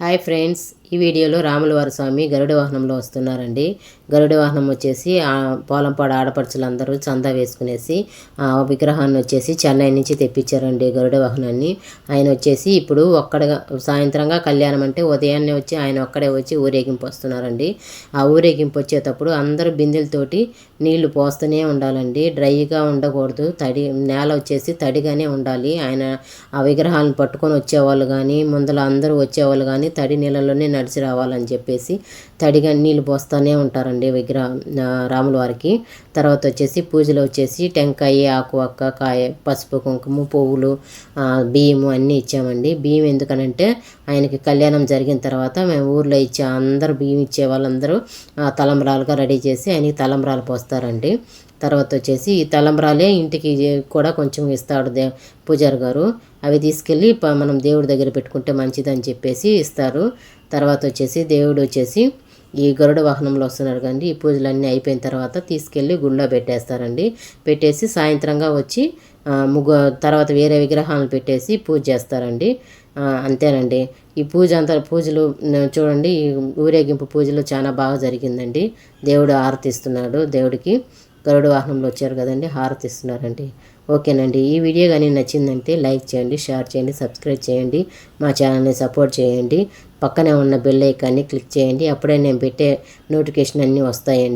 Hi friends ఈ వీడియోలో రాములవారి స్వామి గరుడ వాహనంలో వస్తున్నారండి. గరుడ వాహనం వచ్చేసి పోలంపాడు ఆడపడుచులందరూ చందా వేసుకునేసి ఆ విగ్రహాన్ని వచ్చేసి చెన్నై నుంచి తెప్పించారండి గరుడ వాహనాన్ని. ఆయన వచ్చేసి ఇప్పుడు ఒక్కడగా సాయంత్రంగా కళ్యాణం అంటే ఉదయాన్నే వచ్చి ఆయన ఒక్కడే వచ్చి ఊరేగింపు వస్తున్నారండి. ఆ ఊరేగింపు వచ్చేటప్పుడు అందరూ బిందెలతోటి నీళ్ళు పోస్తూనే ఉండాలండి. డ్రైగా ఉండకూడదు. తడి నేల వచ్చేసి తడిగానే ఉండాలి. ఆయన ఆ విగ్రహాలను పట్టుకొని వచ్చేవాళ్ళు కానీ ముందర అందరూ వచ్చేవాళ్ళు కానీ తడి నీళ్ళలోనే నడిచి రావాలని చెప్పేసి తడిగా నీళ్ళు పోస్తూనే ఉంటారండి విగ్రహ రాముల వారికి. తర్వాత వచ్చేసి పూజలు వచ్చేసి టెంకాయ ఆకు అక్క కాయ పసుపు కుంకుమ పువ్వులు బియ్యము అన్నీ ఇచ్చామండి. బియ్యం ఎందుకనంటే ఆయనకి కళ్యాణం జరిగిన తర్వాత మేము ఊర్లో ఇచ్చే అందరూ బియ్యం ఇచ్చే వాళ్ళందరూ తలంబ్రాలుగా రెడీ చేసి ఆయనకి తలంబ్రాలు పోస్తారండి. తర్వాత వచ్చేసి ఈ తలంబ్రాలే ఇంటికి కూడా కొంచెం ఇస్తాడు దే పూజారి గారు. అవి తీసుకెళ్ళి మనం దేవుడి దగ్గర పెట్టుకుంటే మంచిదని చెప్పేసి ఇస్తారు. తర్వాత వచ్చేసి దేవుడు వచ్చేసి ఈ గరుడ వాహనంలో వస్తున్నారు కానీ ఈ పూజలన్నీ అయిపోయిన తర్వాత తీసుకెళ్ళి గుళ్ళో పెట్టేస్తారండి. పెట్టేసి సాయంత్రంగా వచ్చి ముగ్గు తర్వాత వేరే విగ్రహాలను పెట్టేసి పూజ చేస్తారండి. అంతేనండి. ఈ పూజ అంతా పూజలు చూడండి ఈ ఊరేగింపు పూజలు చాలా బాగా జరిగిందండి. దేవుడు ఆరతిస్తున్నాడు దేవుడికి. గరుడ వాహనంలో వచ్చారు కదండి హారతి ఇస్తున్నారండి. ఓకేనండి ఈ వీడియో కానీ నచ్చిందంటే లైక్ చేయండి షేర్ చేయండి సబ్స్క్రైబ్ చేయండి మా ఛానల్ని సపోర్ట్ చేయండి. పక్కనే ఉన్న బెల్ ఐకాన్ని క్లిక్ చేయండి అప్పుడే నేను పెట్టే నోటిఫికేషన్ అన్నీ వస్తాయండి.